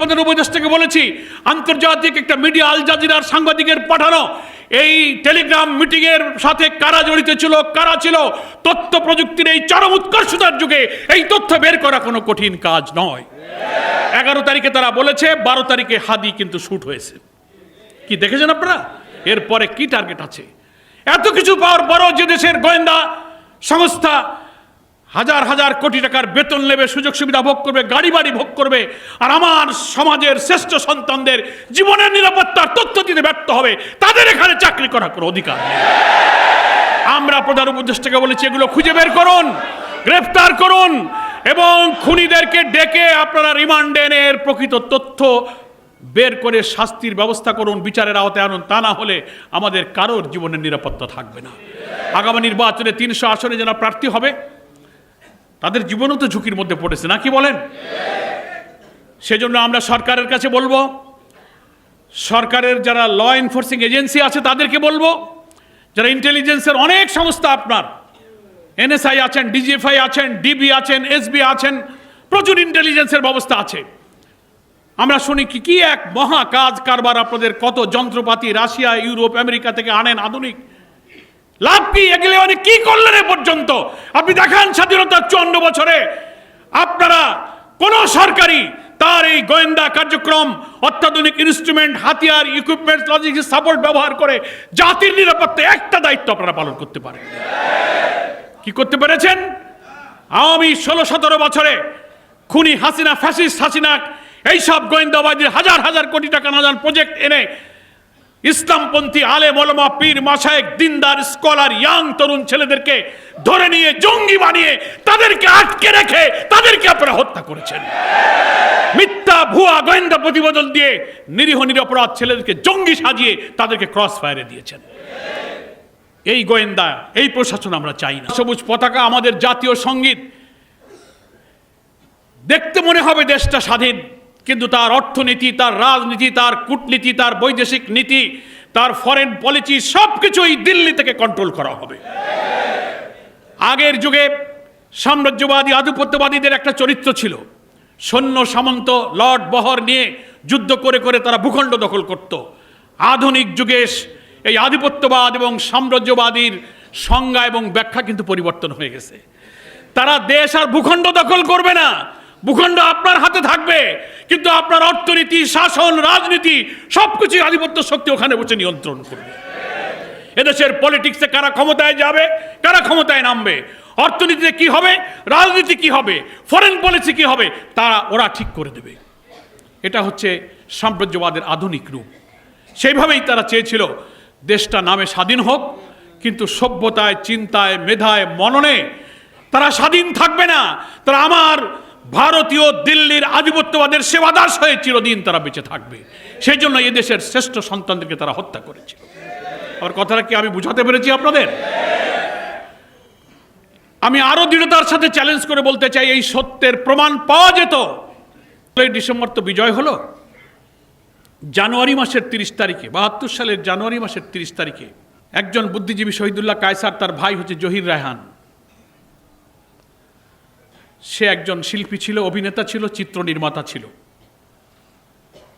প্রধান উপদেষ্টাকে বলেছি, আন্তর্জাতিক একটা মিডিয়া আল জাজিরার সাংবাদিকের পাঠানো। এই টেলিগ্রাম মিটিংয়ের সাথে কারা জড়িত ছিল, কারা ছিল, তথ্য প্রযুক্তির এই চরম উৎকর্ষতার যুগে এই তথ্য বের করা কোনো কঠিন কাজ নয়। এগারো তারিখে তারা বলেছে, বারো তারিখে হাদি কিন্তু শ্যুট হয়েছে। কি দেখেছেন আপনারা? এরপরে কি টার্গেট আছে? এত কিছু পাওয়ার পরও যে দেশের গোয়েন্দা সংস্থা হাজার হাজার কোটি টাকার বেতন নেবে, সুযোগ সুবিধা ভোগ করবে গাড়ি বাড়ি ভোগ করবে, আর আমার সমাজের শ্রেষ্ঠ সন্তানদের জীবনের নিরাপত্তার তথ্য দিতে ব্যর্থ হবে। তাদের এখানে চাকরি করার কোনো অধিকার আমরা প্রধান উপদেষ্টাকে বলেছি, এগুলো খুঁজে বের করুন, গ্রেফতার করুন, এবং খুনিদেরকে ডেকে আপনারা রিমান্ডে এনে প্রকৃত তথ্য বের করে শাস্তির ব্যবস্থা করুন, বিচারের আওতায় আনুন। তা না হলে আমাদের কারোর জীবনের নিরাপত্তা থাকবে না। আগামী নির্বাচনে তিনশো আসনে যারা প্রার্থী হবে তাদের জীবনও তো ঝুঁকির মধ্যে পড়েছে নাকি বলেন? সেজন্য আমরা সরকারের কাছে বলব, সরকারের যারা ল এনফোর্সিং এজেন্সি আছে তাদেরকে বলব, যারা ইন্টেলিজেন্সের অনেক সংস্থা আপনার এনএসআই আছেন ডিজিএফআই আছেন ডিবি আছেন এসবি আছেন, প্রচুর ইন্টেলিজেন্সের ব্যবস্থা আছে। আমরা শুনি কি কি এক মহা কাজ কারবার আপনাদের কত যন্ত্রপাতি রাশিয়া, ইউরোপ, আমেরিকা থেকে আনেন আধুনিক লাভ কি? এগুলো মানে কি করলেন এ পর্যন্ত? আপনি দেখান স্বাধীনতার চুয়ান্ন বছরে আপনারা কোন সরকারি তার এই গোয়েন্দা কার্যক্রম, অত্যাধুনিক ইনস্ট্রুমেন্ট হাতিয়ার ইকুইপমেন্ট লজিস্টিক সাপোর্ট ব্যবহার করে জাতির নিরাপত্তা একটা দায়িত্ব আপনারা পালন করতে পারেন। কি করতে পেরেছেন? আওয়ামী ষোলো সতেরো বছরে খুনি হাসিনা ফ্যাসিস্ট হাসিনা, এইসব গোয়েন্দাবাজির হাজার হাজার কোটি টাকা নাজান প্রজেক্ট এনে ইসলামপন্থী আলে মলমা পীর মাসায়েক দিনদার, স্কলার, ইয়াং তরুণ ছেলেদেরকে ধরে নিয়ে, জঙ্গি বানিয়ে তাদেরকে আটকে রেখে তাদেরকে আপনারা হত্যা করেছেন। মিথ্যা, ভুয়া, গোয়েন্দা প্রতিবেদন দিয়ে নিরীহ, নিরপরাধ ছেলেদেরকে জঙ্গি সাজিয়ে তাদেরকে ক্রস ফায়ারে দিয়েছেন। এই গোয়েন্দা, এই প্রশাসন আমরা চাই না। সবুজ পতাকা আমাদের জাতীয় সংগীত। দেখতে মনে হবে দেশটা স্বাধীন। কিন্তু তার অর্থনীতি, তার রাজনীতি, তার কূটনীতি, তার বৈদেশিক নীতি, তার ফরেন পলিসি সব কিছুই দিল্লি থেকে কন্ট্রোল করা হবে। আগের যুগে সাম্রাজ্যবাদী, আধিপত্যবাদীদের একটা চরিত্র ছিল। সৈন্য, সামন্ত, লর্ড বহর নিয়ে যুদ্ধ করে করে তারা ভূখণ্ড দখল করত। আধুনিক যুগে এই আধিপত্যবাদ এবং সাম্রাজ্যবাদীর সংজ্ঞা এবং ব্যাখ্যা কিন্তু পরিবর্তন হয়ে গেছে। তারা দেশ আর ভূখণ্ড দখল করবে না। ভূখণ্ড আপনার হাতে থাকবে, কিন্তু আপনার অর্থনীতি, শাসন, রাজনীতি সবকিছু আধিপত্য শক্তি ওখানে বসে নিয়ন্ত্রণ করবে। এদেশের পলিটিক্সে কারা ক্ষমতায় যাবে, কারা ক্ষমতায় নামবে, অর্থনীতিতে কি হবে, রাজনীতি কি হবে ফরেন পলিসি কি হবে তারা ওরা ঠিক করে দেবে। এটা হচ্ছে সাম্রাজ্যবাদের আধুনিক রূপ। সেইভাবেই তারা চেয়েছিল দেশটা নামে স্বাধীন হোক, কিন্তু সভ্যতায়, চিন্তায়, মেধায়, মননে তারা স্বাধীন থাকবে না। তারা আমার ভারতীয় দিল্লির আধিপত্যবাদের সেবাদাস হয়ে চিরদিন তারা বেঁচে থাকবে। সেই জন্য এদেশের শ্রেষ্ঠ সন্তানদেরকে তারা হত্যা করেছিল। আমার কথাটা কি আমি বুঝাতে পেরেছি আপনাদের? আমি আরও দৃঢ়তার সাথে চ্যালেঞ্জ করে বলতে চাই, এই সত্যের প্রমাণ পাওয়া যেত। ডিসেম্বর তো বিজয় হলো। জানুয়ারি মাসের তিরিশ তারিখে, বাহাত্তর সালের জানুয়ারি মাসের তিরিশ তারিখে একজন বুদ্ধিজীবী শহীদুল্লাহ কায়সার, তার ভাই হচ্ছে জহির রায়হান। সে একজন শিল্পী ছিল, অভিনেতা ছিল, চিত্র নির্মাতা ছিল।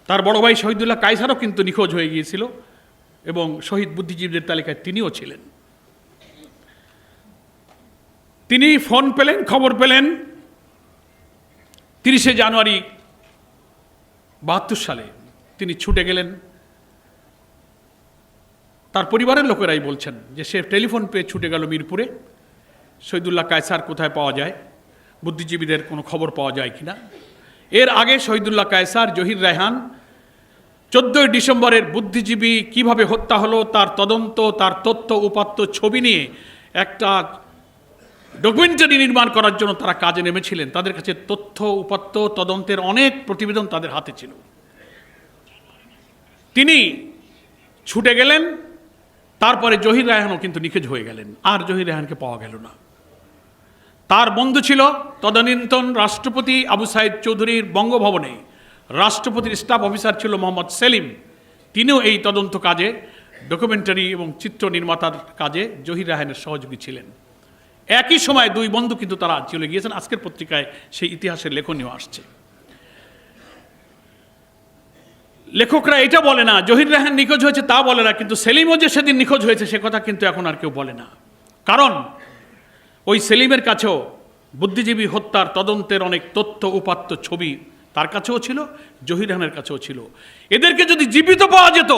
তার বড় ভাই শহীদুল্লাহ কায়সারও কিন্তু নিখোঁজ হয়ে গিয়েছিল এবং শহীদ বুদ্ধিজীবীদের তালিকায় তিনিও ছিলেন। তিনি ফোন পেলেন, খবর পেলেন। তিরিশে জানুয়ারি বাহাত্তর সালে তিনি ছুটে গেলেন। তার পরিবারের লোকেরাই বলছেন যে সে টেলিফোন পেয়ে ছুটে গেল মিরপুরে। শহীদুল্লাহ কায়সার কোথায় পাওয়া যায়? বুদ্ধিজীবীদের কোনো খবর পাওয়া যায় কিনা? এর আগে শহীদুল্লাহ কায়সার, জহির রায়হান, চোদ্দোই ডিসেম্বরের বুদ্ধিজীবী কীভাবে হত্যা হলো, তার তদন্ত, তার তথ্য, উপাত্ত ছবি নিয়ে একটা ডকুমেন্টারি নির্মাণ করার জন্য তারা কাজে নেমেছিলেন। তাদের কাছে তথ্য, উপাত্ত, তদন্তের অনেক প্রতিবেদন তাদের হাতে ছিল। তিনি ছুটে গেলেন, তারপরে জহির রায়হানও কিন্তু নিখোঁজ হয়ে গেলেন। আর জহির রায়হানকে পাওয়া গেল না। তার বন্ধু ছিল তদানীন্তন রাষ্ট্রপতি আবু সাইদ চৌধুরীর বঙ্গভবনে। রাষ্ট্রপতির স্টাফ অফিসার ছিল মোহাম্মদ সেলিম। তিনিও এই তদন্ত কাজে, ডকুমেন্টারি এবং চিত্র নির্মাতার কাজে জহির রায়হানের সহযোগী ছিলেন। একই সময় দুই বন্ধু কিন্তু তারা চলে গিয়েছেন। আজকের পত্রিকায় সেই ইতিহাসের লেখনীয় আসছে। লেখকরা এটা বলে না, জহির রাহান নিখোঁজ হয়েছে তা বলে না, কিন্তু সেলিমও যে সেদিন নিখোঁজ হয়েছে সে কথা কিন্তু এখন আর কেউ বলে না। কারণ ওই সেলিমের কাছেও বুদ্ধিজীবী হত্যার তদন্তের অনেক তথ্য, উপাত্ত ছবি তার কাছেও ছিল, জহির রাহানের কাছেও ছিল। এদেরকে যদি জীবিত পাওয়া যেত,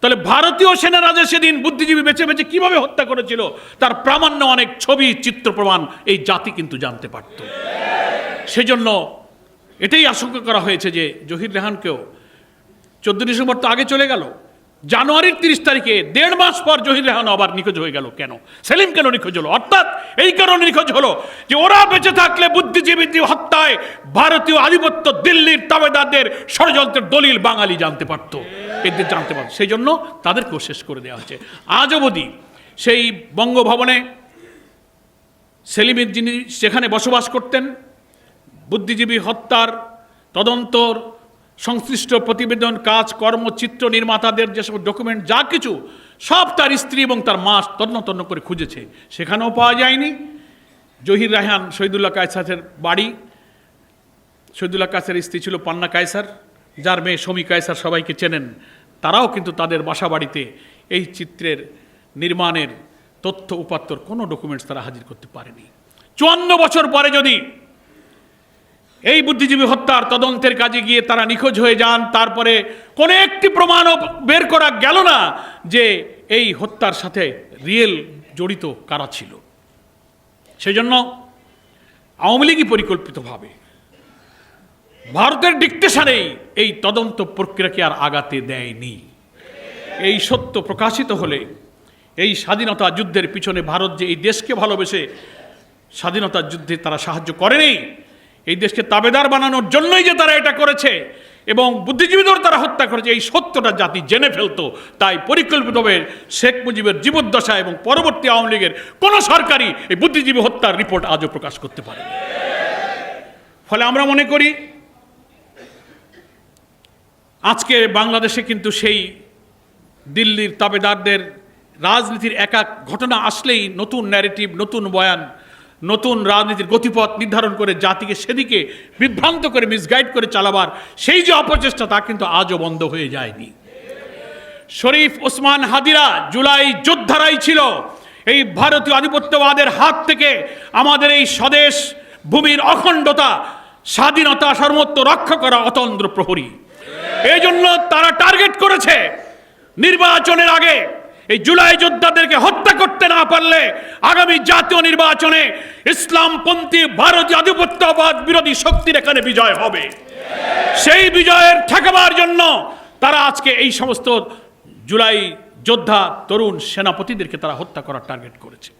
তাহলে ভারতীয় সেনারা যে সেদিন বুদ্ধিজীবী বেছে বেছে কীভাবে হত্যা করেছিল, তার প্রামাণ্য অনেক ছবি, চিত্র প্রমাণ এই জাতি কিন্তু জানতে পারত। সেজন্য এটাই আশঙ্কা করা হয়েছে যে জহির রেহানকেও চোদ্দ ডিসেম্বর তো আগে চলে গেল। জানুয়ারির তিরিশ তারিখে দেড় মাস পর জহির রেহান আবার নিখোঁজ হয়ে গেল। কেন? সেলিম কেন নিখোঁজ হলো? অর্থাৎ এই কারণে নিখোঁজ হলো যে ওরা বেঁচে থাকলে বুদ্ধিজীবী হত্যায় ভারতীয় আধিপত্য দিল্লির তাবেদারদের ষড়যন্ত্রের দলিল বাঙালি জানতে পারতো। এদের জানতে পারত। সেই জন্য তাদেরকেও শেষ করে দেওয়া হয়েছে। আজ অবধি সেই বঙ্গভবনে সেলিমের যিনি সেখানে বসবাস করতেন, বুদ্ধিজীবী হত্যার তদন্তর সংশ্লিষ্ট প্রতিবেদন, কাজ, কর্ম, চিত্র নির্মাতাদের যেসব ডকুমেন্ট যা কিছু, সব তার স্ত্রী এবং তার মা তন্ন তন্ন করে খুঁজেছে। সেখানেও পাওয়া যায়নি। জহির রায়হান শহীদুল্লাহ কায়সারের বাড়ি। শহীদুল্লাহ কায়সারের স্ত্রী ছিল পান্না কায়সার, যার মেয়ে সমী কায়সার সবাইকে চেনেন। তারাও কিন্তু তাদের বাসা বাড়িতে এই চিত্রের নির্মাণের তথ্য উপাত্তর কোনো ডকুমেন্টস তারা হাজির করতে পারেনি। চুয়ান্ন বছর পরে যদি এই বুদ্ধিজীবী হত্যার তদন্তের কাজে গিয়ে তারা নিখোঁজ হয়ে যান। তারপরে কোনো একটি প্রমাণও বের করা গেল না যে এই হত্যার সাথে রিয়েল জড়িত কারা ছিল। সেই জন্য আওয়ামী লীগই পরিকল্পিতভাবে ভারতের ডিকটেশনেই এই তদন্ত প্রক্রিয়াকে আর আগাতে দেয়নি। এই সত্য প্রকাশিত হলে এই স্বাধীনতা যুদ্ধের পিছনে ভারত যে এই দেশকে ভালোবেসে স্বাধীনতা যুদ্ধে তারা সাহায্য করেনি এই দেশকে তাবেদার বানানোর জন্যই যে তারা এটা করেছে এবং বুদ্ধিজীবীদের তারা হত্যা করেছে, এই সত্যটা জাতি জেনে ফেলতো। তাই পরিকল্পিতভাবে শেখ মুজিবের জীবদ্দশা এবং পরবর্তী আওয়ামী লীগের কোনো সরকারই এই বুদ্ধিজীবী হত্যার রিপোর্ট আজও প্রকাশ করতে পারে ফলে আমরা মনে করি, আজকে বাংলাদেশে কিন্তু সেই দিল্লির তাবেদারদের রাজনীতির একা ঘটনা আসলেই নতুন ন্যারেটিভ নতুন বয়ান নতুন রাজনীতির গতিপথ নির্ধারণ করে জাতিকে সেদিকে বিভ্রান্ত করে মিসগাইড করে চালাবার সেই যে অপচেষ্টা, তা কিন্তু আজও বন্ধ হয়ে যায়নি। শরীফ ওসমান হাদিরা জুলাই যোদ্ধারাই ছিল এই ভারতীয় আধিপত্যবাদের হাত থেকে আমাদের এই স্বদেশ ভূমির অখণ্ডতা, স্বাধীনতা সর্বত্র রক্ষা করা অতন্ত্র প্রহরী। এই জন্য তারা টার্গেট করেছে নির্বাচনের আগে এই জুলাই যোদ্ধাদেরকে হত্যা করতে না পারলে আগামী জাতীয় নির্বাচনে ইসলামপন্থী ভারতীয় আধিপত্যবাদ বিরোধী শক্তির এখানে বিজয় হবে। সেই বিজয়ের ঠেকাবার জন্য তারা আজকে এই সমস্ত জুলাই যোদ্ধা, তরুণ সেনাপতিদেরকে তারা হত্যা করার টার্গেট করেছে।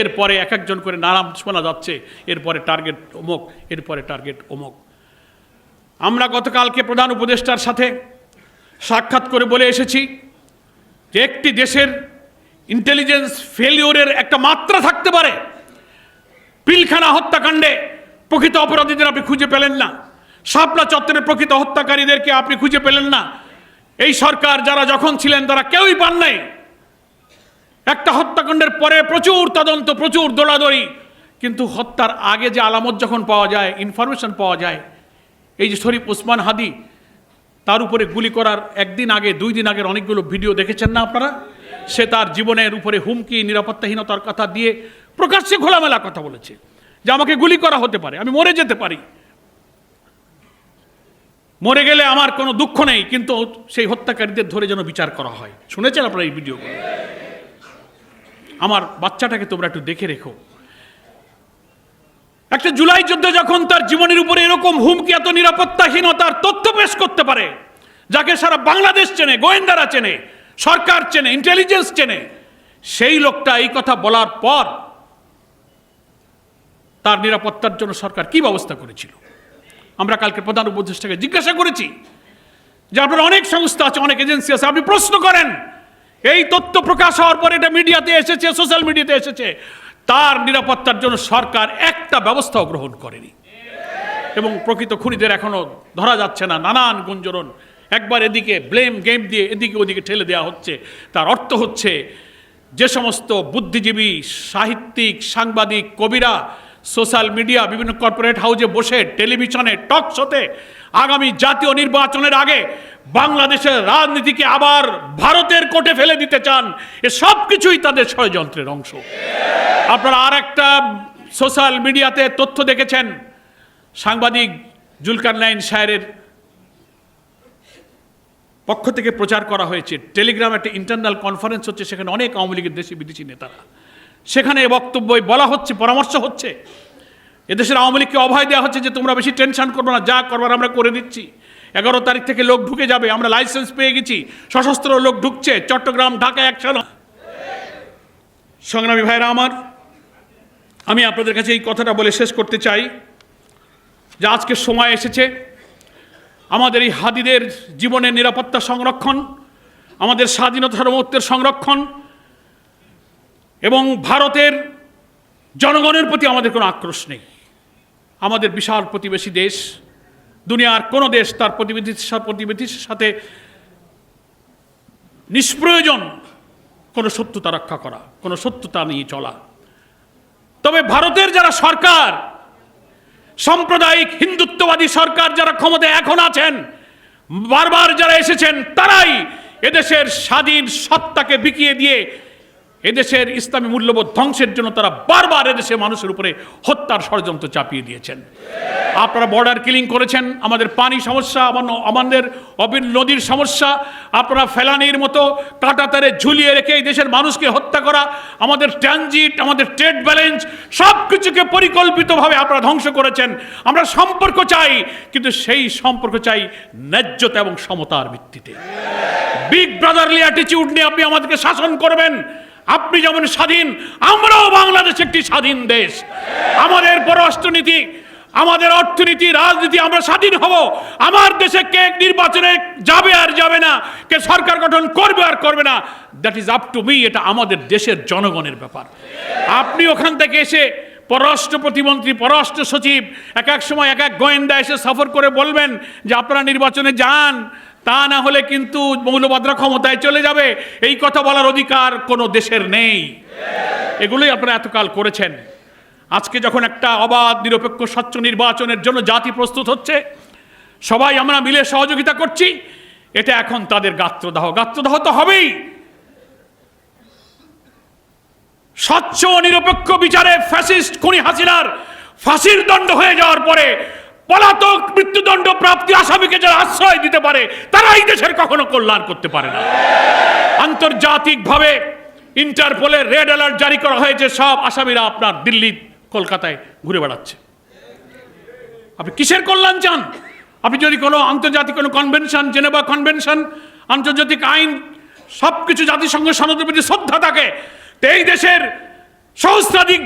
এরপরে এক একজন করে নাম শোনা যাচ্ছে, এরপরে টার্গেট অমুক, এরপরে টার্গেট অমুক। আমরা গতকালকে প্রধান উপদেষ্টার সাথে সাক্ষাৎ করে বলে এসেছি। যে একটি দেশের ইন্টেলিজেন্স ফেলিওরের একটা মাত্রা থাকতে পারে, পিলখানা হত্যাকাণ্ডে প্রকৃত অপরাধীদের আপনি খুঁজে পেলেন না। শাপলা চত্বরের প্রকৃত হত্যাকারীদেরকে আপনি খুঁজে পেলেন না। এই সরকার যারা যখন ছিলেন, তারা কেউই পান নাই। একটা হত্যাকাণ্ডের পরে প্রচুর তদন্ত, প্রচুর দৌড়াদৌড়ি কিন্তু হত্যার আগে যে আলামত যখন পাওয়া যায় ইনফরমেশন পাওয়া যায়, এই যে শরীফ ওসমান হাদি তার উপরে গুলি করার একদিন আগে, দুই দিন আগের অনেকগুলো ভিডিও দেখেছেন না আপনারা? সে তার জীবনের উপরে হুমকি, নিরাপত্তাহীনতার কথা দিয়ে প্রকাশ্যে খোলামেলা কথা বলেছে যে আমাকে গুলি করা হতে পারে, আমি মরে যেতে পারি। মরে গেলে আমার কোনো দুঃখ নেই, কিন্তু সেই হত্যাকারীদের ধরে যেন বিচার করা হয়। শুনেছেন আপনারা এই ভিডিওগুলো? আমার বাচ্চাটাকে তোমরা একটু দেখে রেখো। একটা জুলাই যুদ্ধে যখন তার জীবনের উপরে এরকম হুমকি, এত নিরাপত্তাহীনতার তথ্য পেশ করতে পারে, যাকে সারা বাংলাদেশ চেনে, গোয়েন্দারা চেনে, সরকার চেনে ইন্টেলিজেন্স চেনে, সেই লোকটা এই কথা বলার পর তার নিরাপত্তার জন্য সরকার কি ব্যবস্থা করেছিল? আমরা কালকে প্রধান উপদেষ্টাকে জিজ্ঞাসা করেছি যে আপনার অনেক সংস্থা আছে, অনেক এজেন্সি আছে, আপনি প্রশ্ন করেন। এই তথ্য প্রকাশ হওয়ার পর এটা মিডিয়াতে এসেছে, সোশ্যাল মিডিয়াতে এসেছে। তার নিরাপত্তার জন্য সরকার একটা ব্যবস্থাও গ্রহণ করেনি। এবং প্রকৃত খুনিদের এখনও ধরা যাচ্ছে না, নানান গুঞ্জরণ একবার এদিকে ব্লেম গেম দিয়ে এদিকে ওদিকে ঠেলে দেওয়া হচ্ছে। তার অর্থ হচ্ছে, যে সমস্ত বুদ্ধিজীবী, সাহিত্যিক, সাংবাদিক, কবিরা সোশ্যাল মিডিয়া, বিভিন্ন কর্পোরেট হাউসে বসে টেলিভিশনে টক শোতে আগামী জাতীয় নির্বাচনের আগে বাংলাদেশের রাজনীতিকে আবার ভারতের কোটে ফেলে দিতে চান, এ সব কিছুই তাদের ষড়যন্ত্রের অংশ। আপনারা আর একটা সোশ্যাল মিডিয়াতে তথ্য দেখেছেন, সাংবাদিক জুলকার নাইন সাহের পক্ষ থেকে প্রচার করা হয়েছে। টেলিগ্রাম একটা ইন্টারনাল কনফারেন্স হচ্ছে, সেখানে অনেক আওয়ামী লীগের দেশি বিদেশি নেতারা। সেখানে বক্তব্য বলা হচ্ছে, পরামর্শ হচ্ছে। এদেশের আওয়ামী লীগকে অভয় দেওয়া হচ্ছে যে, তোমরা বেশি টেনশন করব না, যা করবার আমরা করে দিচ্ছি। এগারো তারিখ থেকে লোক ঢুকে যাবে, আমরা লাইসেন্স পেয়ে গেছি। সশস্ত্র লোক ঢুকছে, চট্টগ্রাম ঢাকা একসাথে সংগ্রামী ভাইরা আমার, আমি আপনাদের কাছে এই কথাটা বলে শেষ করতে চাই যে, আজকে সময় এসেছে। আমাদের এই হাদিদের জীবনের নিরাপত্তা সংরক্ষণ, আমাদের স্বাধীনতা সার্বভৌমত্বের সংরক্ষণ এবং ভারতের জনগণের প্রতি আমাদের কোনো আক্রোশ নেই। আমাদের বিশাল প্রতিবেশী দেশ, দুনিয়ার কোনো দেশ তার প্রতিবেশী প্রতিবেশীর সাথে নিষ্প্রয়োজন কোনো শত্রুতা রক্ষা করা, কোনো শত্রুতা নিয়ে চলা। তবে ভারতের যারা সরকার, সাম্প্রদায়িক হিন্দুত্ববাদী সরকার যারা ক্ষমতায় এখন আছেন, বারবার যারা এসেছেন, তারাই এদেশের স্বাধীন সত্তাকে বিকিয়ে দিয়ে এদেশের ইসলামী মূল্যবোধ ধ্বংসের জন্য তারা বারবার এদেশে মানুষের উপরে হত্যার ষড়যন্ত্র চাপিয়ে দিয়েছেন। আপনারা বর্ডার কিলিং করেছেন, আমাদের পানি সমস্যা আমাদের অবিন নদীর সমস্যা, আপনারা ফেলানির মতো কাটাতারে ঝুলিয়ে রেখে এই দেশের মানুষকে হত্যা করা, আমাদের ট্রানজিট আমাদের ট্রেড ব্যালেন্স সব কিছুকে পরিকল্পিতভাবে আপনারা ধ্বংস করেছেন। আমরা সম্পর্ক চাই, কিন্তু সেই সম্পর্ক চাই ন্যায্যতা এবং সমতার ভিত্তিতে। বিগ ব্রাদারলি অ্যাটিটিউড নিয়ে আপনি আমাদেরকে শাসন করবেন। আপনি যেমন স্বাধীন, আমরাও বাংলাদেশ একটি স্বাধীন দেশ। আমাদের পররাষ্ট্রনীতি, আমাদের অর্থনীতি, রাজনীতি, আমরা স্বাধীন হব। আমার দেশে কে নির্বাচনে যাবে আর যাবে না, কে সরকার গঠন করবে আর করবে না that is up to me এটা আমাদের দেশের জনগণের ব্যাপার। আপনি ওখান থেকে এসে পররাষ্ট্র প্রতিমন্ত্রী, পররাষ্ট্র সচিব, এক এক সময় এক এক গোয়েন্দা এসে সফর করে বলবেন যে, আপনারা নির্বাচনে যান তা না হলে কিন্তু মৌলবাদরা ক্ষমতায় চলে যাবে। এই কথা বলার অধিকার কোনো দেশের নেই। এগুলোই আপনারা এতকাল করেছেন। আজকে যখন একটা অবাধ, নিরপেক্ষ, স্বচ্ছ নির্বাচনের জন্য জাতি প্রস্তুত হচ্ছে, সবাই আমরা মিলে সহযোগিতা করছি, এটা এখন তাদের গাত্রদাহ। গাত্রদাহ তো হবেই। স্বচ্ছ নিরপেক্ষ বিচারে ফ্যাসিস্ট খুনি হাসিনার ফাঁসির দণ্ড হয়ে যাওয়ার পরে পলাতক মৃত্যুদণ্ড প্রাপ্তি আসামিকে যারা আশ্রয় দিতে পারে তারা এই দেশের কখনো কল্যাণ করতে পারে না। আন্তর্জাতিকভাবে ইন্টারপোলের রেড অ্যালার্ট জারি করা হয়েছে, সব আসামিরা আপনার দিল্লি, কলকাতায় ঘুরে বেড়াচ্ছে। আপনি কিসের কল্যাণ চান? আপনি যদি কোনো আন্তর্জাতিক কোনো কনভেনশন জেনেভা কনভেনশন আন্তর্জাতিক আইন সব কিছু জাতিসংঘ সনদের প্রতি শ্রদ্ধা থাকে এই দেশের সহস্রাধিক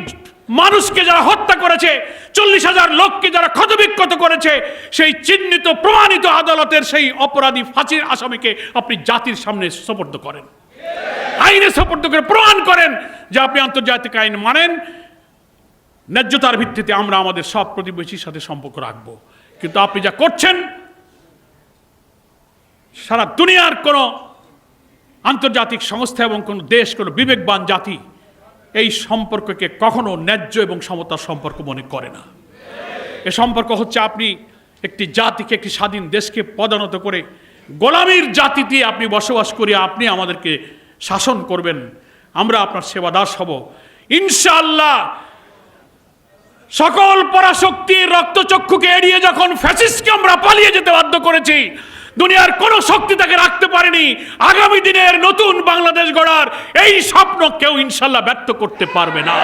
মানুষকে যারা হত্যা করেছে, চল্লিশ হাজার লোককে যারা ক্ষতবিক্ষত করেছে, সেই চিহ্নিত, প্রমাণিত আদালতের সেই অপরাধী ফাঁসির আসামিকে আপনি জাতির সামনে সোপর্দ করেন। আইনে সোপর্দ করে প্রমাণ করেন যে আপনি আন্তর্জাতিক আইন মানেন। ন্যায্যতার ভিত্তিতে আমরা আমাদের সব প্রতিবেশীর সাথে সম্পর্ক রাখব। কিন্তু আপনি যা করছেন, সারা দুনিয়ার কোনো আন্তর্জাতিক সংস্থা এবং কোনো দেশ, কোনো বিবেকবান জাতি এই সম্পর্ককে কখনো ন্যায্য এবং সমতার সম্পর্ক মনে করে না। এ সম্পর্ক হচ্ছে আপনি একটি জাতিকে, একটি স্বাধীন দেশকে পদানত করে গোলামীর জাতি দিয়ে আপনি বসবাস করে আপনি আমাদেরকে শাসন করবেন। আমরা আপনার সেবা দাস হব। ইনশাআল্লাহ সকল পরাশক্তির রক্তচক্ষুকে এড়িয়ে যখন ফ্যাসিস্টকে আমরা পালিয়ে যেতে বাধ্য করেছি দুনিয়ার কোনো শক্তি তাকে রাখতে পারেনি। আগামী দিনের নতুন বাংলাদেশ গড়ার এই স্বপ্ন কেউ ইনশাল্লাহ ব্যক্ত করতে পারবে না।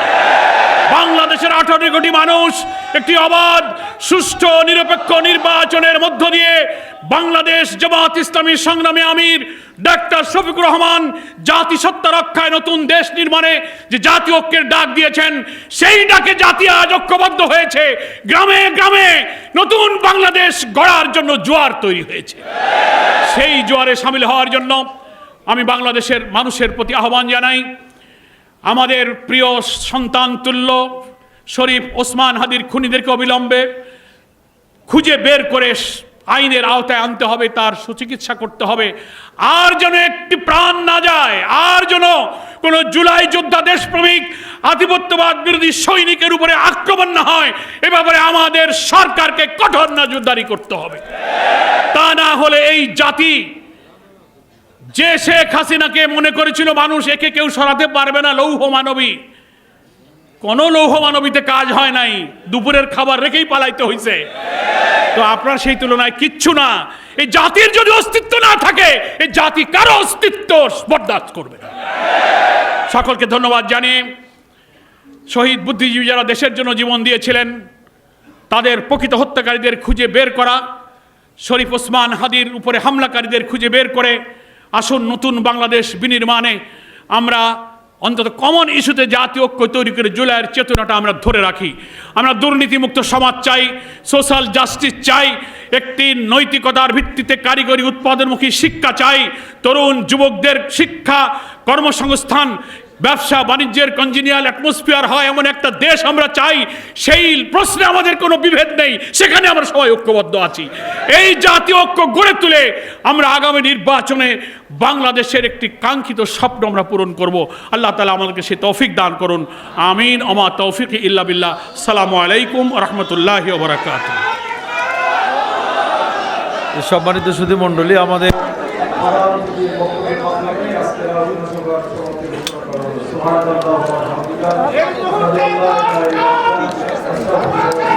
বাংলাদেশের আঠারো কোটি মানুষ একটি অবাধ, সুষ্ঠু, নিরপেক্ষ নির্বাচনের মধ্য দিয়ে বাংলাদেশ জামাত ইসলামী সংগ্রামী আমির ডাক্তার শফিকুর রহমান জাতিসত্তা রক্ষায় নতুন দেশ নির্মাণে যে জাতীয় ঐক্যের ডাক দিয়েছেন, সেই ডাকে জাতি আজ ঐক্যবদ্ধ হয়েছে। গ্রামে গ্রামে নতুন বাংলাদেশ গড়ার জন্য জোয়ার তৈরি হয়েছে। সেই জোয়ারে সামিল হওয়ার জন্য আমি বাংলাদেশের মানুষের প্রতি আহ্বান জানাই। আমাদের প্রিয় সন্তান তুল্য শরীফ ওসমান হাদির খুনিদেরকে অবিলম্বে খুঁজে বের করে আইনের আওতায় আনতে হবে, তার সুচিকিৎসা করতে হবে। আর যেন একটি প্রাণ না যায়, আর যেন কোনো জুলাই যোদ্ধা দেশপ্রেমিক, আধিপত্যবাদ বিরোধী সৈনিকের উপরে আক্রমণ না হয়, এ ব্যাপারে আমাদের সরকারকে কঠোর নজরদারি করতে হবে। তা না হলে এই জাতি যে শেখ হাসিনাকে মনে করেছিল মানুষ, একে কেউ সরাতে পারবে না, লৌহ মানবী। কোনো লৌহ মানবীতে কাজ হয় নাই। দুপুরের খাবার রেখেই পালাইতে হয়েছে তো আপনার সেই তুলনায় কিচ্ছু না। এই জাতির যদি অস্তিত্ব না থাকে, এই জাতি কারও অস্তিত্ব বরদাস্ত করবে সকলকে ধন্যবাদ জানিয়ে শহীদ বুদ্ধিজীবী যারা দেশের জন্য জীবন দিয়েছিলেন, তাদের প্রকৃত হত্যাকারীদের খুঁজে বের করা, শরীফ ওসমান হাদির উপরে হামলাকারীদের খুঁজে বের করে আসুন নতুন বাংলাদেশ বিনির্মাণে। আমরা অন্তত কমন ইস্যুতে জাতীয় ঐক্য তৈরি করে জুলাইয়ের চেতনাটা আমরা ধরে রাখি। আমরা দুর্নীতিমুক্ত সমাজ চাই সোশ্যাল জাস্টিস চাই, একটি নৈতিকতার ভিত্তিতে কারিগরি উৎপাদনমুখী শিক্ষা চাই, তরুণ যুবকদের শিক্ষা, কর্মসংস্থান ব্যবসা বাণিজ্যের কঞ্জিনিয়াল অ্যাটমসফিয়ার হয়, এমন একটা দেশ আমরা চাই, সেই প্রশ্নে আমাদের কোনো বিভেদ নেই, সেখানে আমরা সবাই ঐক্যবদ্ধ আছি। এই জাতীয় ঐক্য গড়ে তুলে আমরা আগামী নির্বাচনে বাংলাদেশের একটি কাঙ্ক্ষিত স্বপ্ন আমরা পূরণ করব। আল্লাহ তালা আমাদেরকে সে তৌফিক দান করুন। আমিন, ওমা তৌফিক ইল্লা বিল্লাহ। সালামু আলাইকুম রহমতুল্লাহ বরাকাত সম্মানিত সুধী মণ্ডলী আমাদের سبحانك اللهم وبحمدك